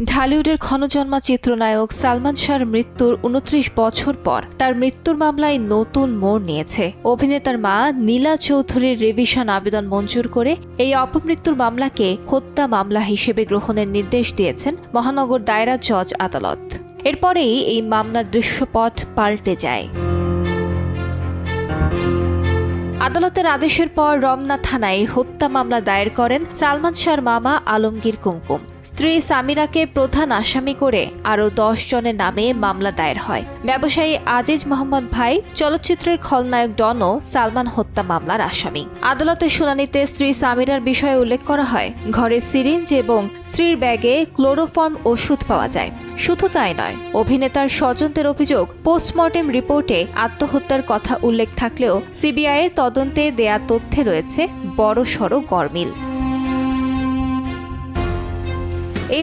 ঢালিউডের ক্ষণজন্মা চিত্রনায়ক সালমান শাহর মৃত্যুর উনত্রিশ বছর পর তার মৃত্যুর মামলায় নতুন মোড় নিয়েছে। অভিনেতার মা নীলা চৌধুরীর রিভিশন আবেদন মঞ্জুর করে এই অপমৃত্যুর মামলাকে হত্যা মামলা হিসেবে গ্রহণের নির্দেশ দিয়েছেন মহানগর দায়রা জজ আদালত। এরপরেই এই মামলার দৃশ্যপট পাল্টে যায়। আদালতের আদেশের পর রমনা থানায় হত্যা মামলা দায়ের করেন সালমান শাহর মামা আলমগীর কুমকুম। স্ত্রী সামিরাকে প্রধান আসামি করে আরও দশ জনের নামে মামলা দায়ের হয়। ব্যবসায়ী আজিজ মোহাম্মদ ভাই, চলচ্চিত্রের খলনায়ক ডনও সালমান হত্যা মামলার আসামি। আদালতের শুনানিতে স্ত্রী সামিরার বিষয়ে উল্লেখ করা হয়, ঘরে সিরিঞ্জ এবং স্ত্রীর ব্যাগে ক্লোরোফর্ম ওষুধ পাওয়া যায়। শুধু তাই নয়, অভিনেতার স্বজনদের অভিযোগ, পোস্টমর্টেম রিপোর্টে আত্মহত্যার কথা উল্লেখ থাকলেও সিবিআইয়ের তদন্তে দেয়া তথ্যে রয়েছে বড়সড় গরমিল